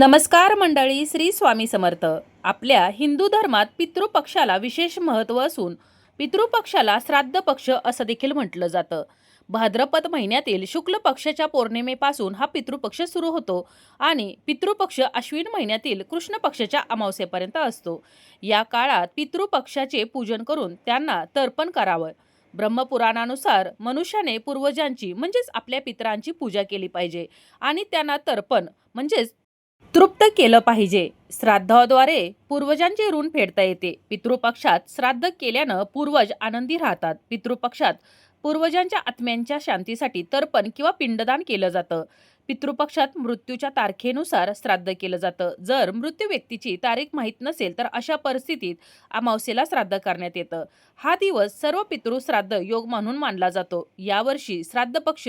नमस्कार मंडळी श्री स्वामी समर्थ. आपल्या हिंदू धर्मात पितृपक्षाला विशेष महत्त्व असून पितृपक्षाला श्राद्ध पक्ष असं देखील म्हटलं जातं. भाद्रपद महिन्यातील शुक्ल पक्षाच्या पौर्णिमेपासून हा पितृपक्ष सुरू होतो आणि पितृपक्ष अश्विन महिन्यातील कृष्ण पक्षाच्या अमावस्येपर्यंत असतो. या काळात पितृपक्षाचे पूजन करून त्यांना तर्पण करावं. ब्रह्मपुराणानुसार मनुष्याने पूर्वजांची म्हणजेच आपल्या पितरांची पूजा केली पाहिजे आणि त्यांना तर्पण म्हणजेच तृप्त केलं पाहिजे. श्राद्धाद्वारे पूर्वजांचे ऋण फेडता येते. पितृपक्षात श्राद्ध केल्यानं पूर्वज आनंदी राहतात. पितृपक्षात पूर्वजांच्या आत्म्यांच्या शांतीसाठी तर्पण किंवा पिंडदान केलं जातं. पितृपक्षात मृत्यूच्या तारखेनुसार श्राद्ध केलं जातं. जर मृत्यू व्यक्तीची तारीख माहीत नसेल तर अशा परिस्थितीत अमावस्येला श्राद्ध करण्यात येतं. हा दिवस सर्व पितृ श्राद्ध योग म्हणून मानला जातो. यावर्षी श्राद्ध पक्ष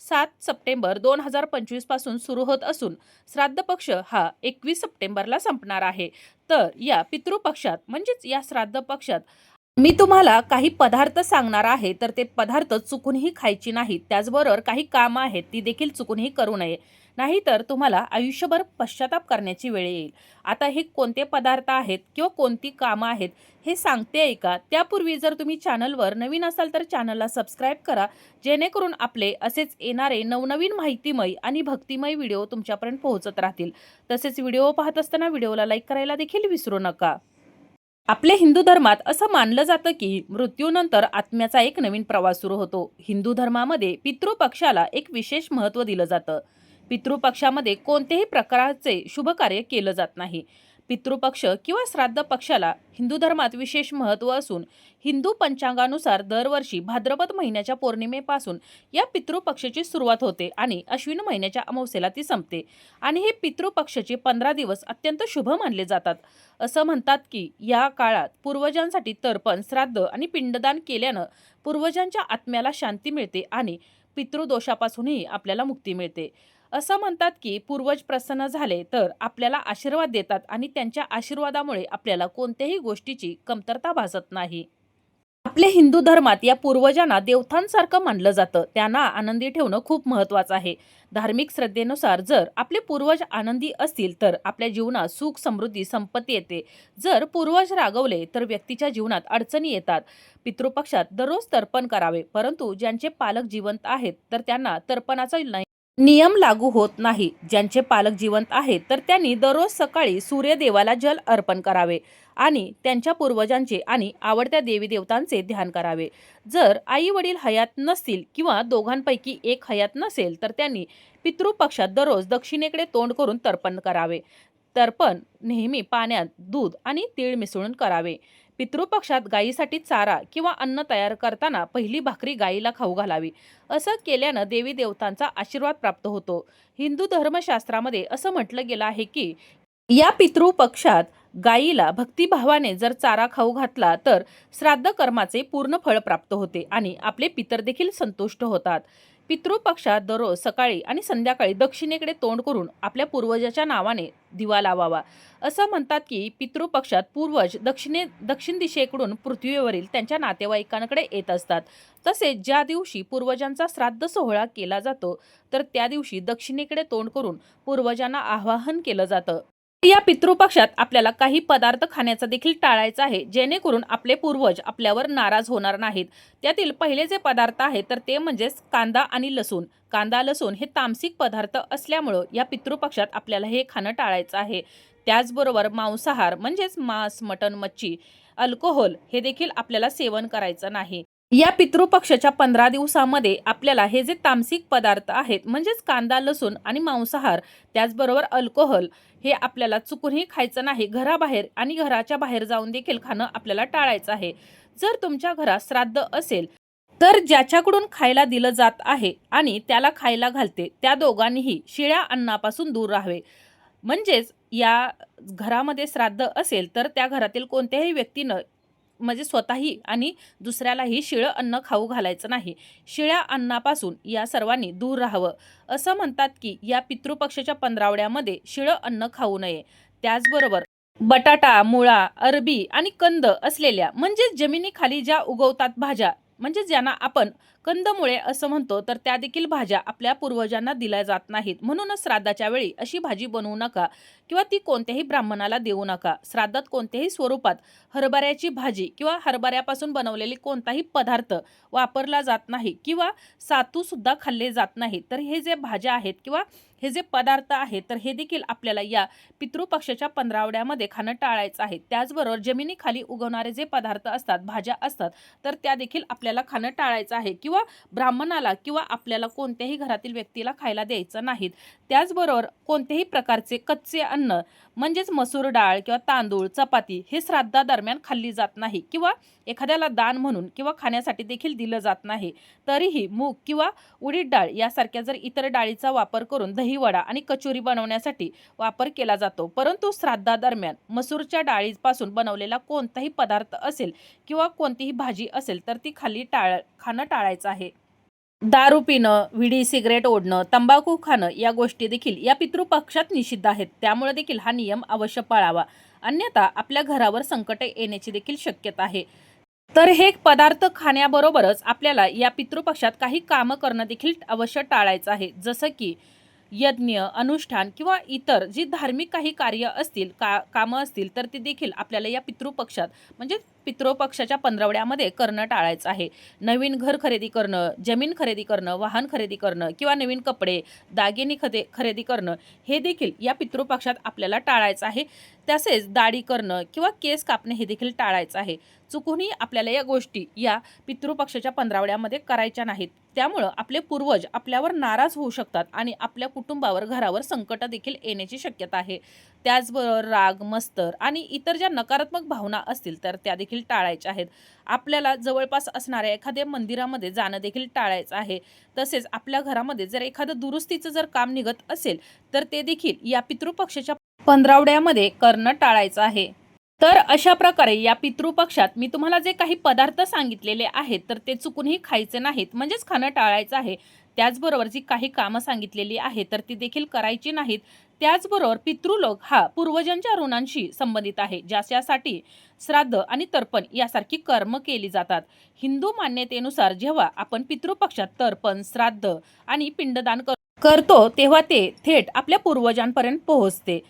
सात सप्टेंबर दोन हजार पंचवीसपासून सुरू होत असून श्राद्ध पक्ष हा एकवीस सप्टेंबरला संपणार आहे. तर या पितृपक्षात म्हणजेच या श्राद्ध पक्षात मी तुम्हाला काही पदार्थ सांगणार आहे तर ते पदार्थ चुकूनही खायची नाहीत. त्याचबरोबर काही कामं आहेत ती देखील चुकूनही करू नये. नाहीतर तुम्हाला आयुष्यभर पश्चाताप करण्याची वेळ येईल. आता हे कोणते पदार्थ आहेत किंवा कोणती कामं आहेत हे सांगते आहे का त्यापूर्वी जर तुम्ही चॅनलवर नवीन असाल तर चॅनलला सबस्क्राईब करा. जेणेकरून आपले असेच येणारे नवनवीन माहितीमय आणि भक्तिमय व्हिडिओ तुमच्यापर्यंत पोहोचत राहतील. तसेच व्हिडिओ पाहत असताना व्हिडिओला लाईक करायला देखील विसरू नका. आपल्या हिंदू धर्मात असं मानलं जातं की मृत्यूनंतर आत्म्याचा एक नवीन प्रवास सुरू होतो. हिंदू धर्मामध्ये पितृपक्षाला एक विशेष महत्त्व दिलं जातं. पितृपक्षामध्ये कोणतेही प्रकारचे शुभकार्य केलं जात नाही. पितृपक्ष किंवा श्राद्ध पक्षाला हिंदू धर्मात विशेष महत्त्व असून हिंदू पंचांगानुसार दरवर्षी भाद्रपद महिन्याच्या पौर्णिमेपासून या पितृपक्षाची सुरुवात होते आणि अश्विन महिन्याच्या अमावस्येला ती संपते. आणि हे पितृपक्षाचे पंधरा दिवस अत्यंत शुभ मानले जातात. असं म्हणतात की या काळात पूर्वजांसाठी तर्पण श्राद्ध आणि पिंडदान केल्यानं पूर्वजांच्या आत्म्याला शांती मिळते आणि पितृदोषापासूनही आपल्याला मुक्ती मिळते. असं म्हणतात की पूर्वज प्रसन्न झाले तर आपल्याला आशीर्वाद देतात आणि त्यांच्या आशीर्वादामुळे आपल्याला कोणत्याही गोष्टीची कमतरता भासत नाही. आपल्या हिंदू धर्मात या पूर्वजांना देवतांसारखं मानलं जातं. त्यांना आनंदी ठेवणं खूप महत्त्वाचं आहे. धार्मिक श्रद्धेनुसार जर आपले पूर्वज आनंदी असतील तर आपल्या जीवनात सुख समृद्धी संपत्ती येते. जर पूर्वज रागवले तर व्यक्तीच्या जीवनात अडचणी येतात. पितृपक्षात दररोज तर्पण करावे. परंतु ज्यांचे पालक जिवंत आहेत तर त्यांना तर्पणाचा नाही. नियम लागू होत नाही. ज्यांचे पालक जिवंत आहेत तर त्यांनी दररोज सकाळी सूर्यदेवाला जल अर्पण करावे आणि त्यांच्या पूर्वजांचे आणि आवडत्या देवी देवतांचे ध्यान करावे. जर आई वडील हयात नसतील किंवा दोघांपैकी एक हयात नसेल तर त्यांनी पितृपक्षात दररोज दक्षिणेकडे तोंड करून तर्पण करावे. तर्पण नेहमी पाण्यात दूध आणि तीळ मिसळून करावे. पितृपक्षात गायीसाठी चारा किंवा अन्न तयार करताना पहिली भाकरी गायीला खाऊ घालावी. असं केल्यानं देवी देवतांचा आशीर्वाद प्राप्त होतो. हिंदू धर्मशास्त्रामध्ये असं म्हटलं गेलं आहे की या पितृपक्षात गायीला भक्तिभावाने जर चारा खाऊ घातला तर श्राद्ध कर्माचे पूर्ण फळ प्राप्त होते आणि आपले पितर देखील संतुष्ट होतात. पितृपक्षात दररोज सकाळी आणि संध्याकाळी दक्षिणेकडे तोंड करून आपल्या पूर्वजाच्या नावाने दिवा लावावा. असं म्हणतात की पितृपक्षात पूर्वज दक्षिणे दक्षिण दिशेकडून पृथ्वीवरील त्यांच्या नातेवाईकांकडे येत असतात. तसेच ज्या दिवशी पूर्वजांचा श्राद्ध सोहळा केला जातो तर त्या दिवशी दक्षिणेकडे तोंड करून पूर्वजांना आवाहन केलं जातं. या पितृपक्षात आपल्याला काही पदार्थ खाण्याचा देखील टाळायचा आहे. जेणेकरून आपले पूर्वज आपल्यावर नाराज होणार नाहीत. त्यातील पहिले जे पदार्थ आहेत तर ते म्हणजेच कांदा आणि लसूण. कांदा लसूण हे तामसिक पदार्थ असल्यामुळं या पितृपक्षात आपल्याला हे खाणं टाळायचं आहे. त्याचबरोबर मांसाहार म्हणजेच मांस मटण मच्छी अल्कोहोल हे देखील आपल्याला सेवन करायचं नाही. या पितृपक्षाच्या पंधरा दिवसामध्ये आपल्याला हे जे तामसिक पदार्थ आहेत म्हणजेच कांदा लसूण आणि मांसाहार त्याचबरोबर अल्कोहोल हे आपल्याला चुकूनही खायचं नाही. घराबाहेर आणि घराच्या बाहेर जाऊन देखील खाणं आपल्याला टाळायचं आहे. जर तुमच्या घरात श्राद्ध असेल तर ज्याच्याकडून खायला दिलं जात आहे आणि त्याला खायला घालते त्या दोघांनीही शिळ्या अन्नापासून दूर राहावे. म्हणजेच या घरामध्ये श्राद्ध असेल तर त्या घरातील कोणत्याही व्यक्तीनं म्हणजे स्वतःही आणि दुसऱ्यालाही शिळं अन्न खाऊ घालायचं नाही. शिळ्या अन्नापासून या सर्वांनी दूर राहावं. असं म्हणतात की या पितृपक्षाच्या पंधरावड्यामध्ये शिळं अन्न खाऊ नये. त्याचबरोबर बटाटा मुळा अरबी आणि कंद असलेल्या म्हणजेच जमिनीखाली ज्या उगवतात भाज्या म्हणजे ज्यांना आपण कंदमुळे असं म्हणतो तर त्या देखील भाज्या आपल्या पूर्वजांना दिल्या जात नाहीत. म्हणूनच श्राद्धाच्या वेळी अशी भाजी बनवू नका किंवा ती कोणत्याही ब्राह्मणाला देऊ नका. श्राद्धात कोणत्याही स्वरूपात हरभऱ्याची भाजी किंवा हरभऱ्यापासून बनवलेली कोणताही पदार्थ वापरला जात नाही किंवा सातूसुद्धा खाल्ले जात नाही. तर हे जे भाज्या आहेत किंवा हे जे पदार्थ आहेत तर हे देखील आपल्याला या पितृपक्षाच्या पंधरावड्यामध्ये खाणं टाळायचं आहे. त्याचबरोबर जमिनीखाली उगवणारे जे पदार्थ असतात भाज्या असतात तर त्या देखील आपल्या आपल्याला खाणं टाळायचं आहे किंवा ब्राह्मणाला किंवा आपल्याला कोणत्याही घरातील व्यक्तीला खायला द्यायचं नाहीत. त्याचबरोबर कोणत्याही प्रकारचे कच्चे अन्न म्हणजेच मसूर डाळ किंवा तांदूळ चपाती हे श्राद्धादरम्यान खाल्ली जात नाही किंवा एखाद्याला दान म्हणून किंवा खाण्यासाठी देखील दिलं जात नाही. तरीही मूग किंवा उडीद डाळ यासारख्या जर इतर डाळीचा वापर करून दहीवडा आणि कचोरी बनवण्यासाठी वापर केला जातो. परंतु श्राद्धादरम्यान मसूरच्या डाळीपासून बनवलेला कोणताही पदार्थ असेल किंवा कोणतीही भाजी असेल तर ती खाल्ली खाली टाळ खाणं टाळायचं आहे. दारू पिणं विडी सिगरेट ओढणं तंबाखू खाणं या गोष्टी देखील या पितृपक्षात निषिद्ध आहेत. त्यामुळे देखील हा नियम अवश्य पाळावा. अन्यथा आपल्या घरावर संकट येण्याची देखील शक्यता आहे. तर हे पदार्थ खाण्याबरोबरच आपल्याला या पितृपक्षात काही कामं करणं देखील अवश्य टाळायचं आहे. जसं की यज्ञ अनुष्ठान किंवा इतर जी धार्मिक काही कार्य असतील का कामं असतील तर ती देखील आपल्याला या पितृपक्षात म्हणजे पितृपक्षाच्या पंधरवड्यामध्ये करणं टाळायचं आहे. नवीन घर खरेदी करणं जमीन खरेदी करणं वाहन खरेदी करणं किंवा नवीन कपडे दागिने खदे खरेदी करणं हे देखील या पितृपक्षात आपल्याला टाळायचं आहे. तसेच दाढी करणं किंवा केस कापणे हे देखील टाळायचं आहे. चुकूनही आपल्याला या गोष्टी या पितृपक्षाच्या पंधरावड्यामध्ये करायच्या नाहीत. त्यामुळं आपले पूर्वज आपल्यावर नाराज होऊ शकतात आणि आपल्या कुटुंबावर घरावर संकट देखील येण्याची शक्यता आहे. त्याचबरोबर राग मस्तर आणि इतर ज्या नकारात्मक भावना असतील तर त्या देखील टाळायच्या आहेत. आपल्याला जवळपास असणाऱ्या एखाद्या मंदिरामध्ये जाणं देखील टाळायचं आहे. तसेच आपल्या घरामध्ये जर एखादं दुरुस्तीचं जर काम निघत असेल तर ते देखील या पितृपक्षाच्या पंधरावड्यामध्ये करणं टाळायचं आहे. तर अशा प्रकारे या पितृपक्षात मी तुम्हाला जे काही पदार्थ सांगितलेले आहेत तर ते चुकूनही खायचे नाहीत. म्हणजेच खाणं टाळायचं आहे. त्याचबरोबर जी काही कामं सांगितलेली आहेत तर ती देखील करायची नाहीत. त्याचबरोबर पितृलोक हा पूर्वजांच्या ऋणांशी संबंधित आहे ज्याच्यासाठी श्राद्ध आणि तर्पण यासारखी कर्म केली जातात. हिंदू मान्यतेनुसार जेव्हा आपण पितृपक्षात तर्पण श्राद्ध आणि पिंडदान कर- करतो तेव्हा ते थेट आपल्या पूर्वजांपर्यंत पोहोचते.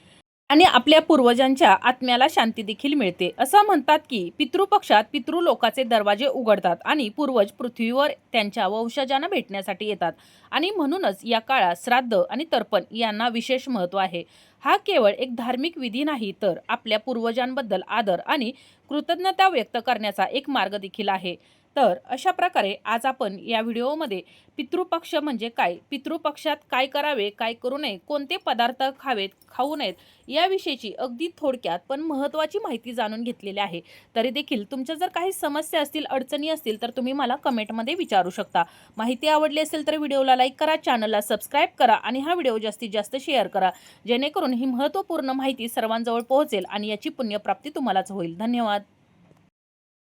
आणि आपल्या पूर्वजांच्या आत्म्याला शांती देखील मिळते. असं म्हणतात की पितृपक्षात पितृलोकाचे दरवाजे उघडतात आणि पूर्वज पृथ्वीवर त्यांच्या वंशजांना भेटण्यासाठी येतात. आणि म्हणूनच या काळात श्राद्ध आणि तर्पण यांना विशेष महत्त्व आहे. हा केवळ एक धार्मिक विधी नाही तर आपल्या पूर्वजांबद्दल आदर आणि कृतज्ञता व्यक्त करण्याचा एक मार्ग देखील आहे. तर अशा प्रकारे आज आपण या व्हिडिओमध्ये पितृपक्ष म्हणजे काय? पितृपक्षात काय करावे काय करू नये कोणते पदार्थ खावेत खाऊ नयेत याविषयीची अगदी थोडक्यात पण महत्त्वाची माहिती जाणून घेतलेली आहे. तरी देखील तुमच्या जर काही समस्या असतील अडचणी असतील तर तुम्ही मला कमेंटमध्ये विचारू शकता. माहिती आवडली असेल तर व्हिडिओला लाईक करा चॅनलला सबस्क्राईब करा आणि हा व्हिडिओ जास्तीत जास्त शेअर करा. जेणेकरून ही महत्त्वपूर्ण माहिती सर्वांजवळ पोहोचेल आणि याची पुण्यप्राप्ती तुम्हालाच होईल. धन्यवाद.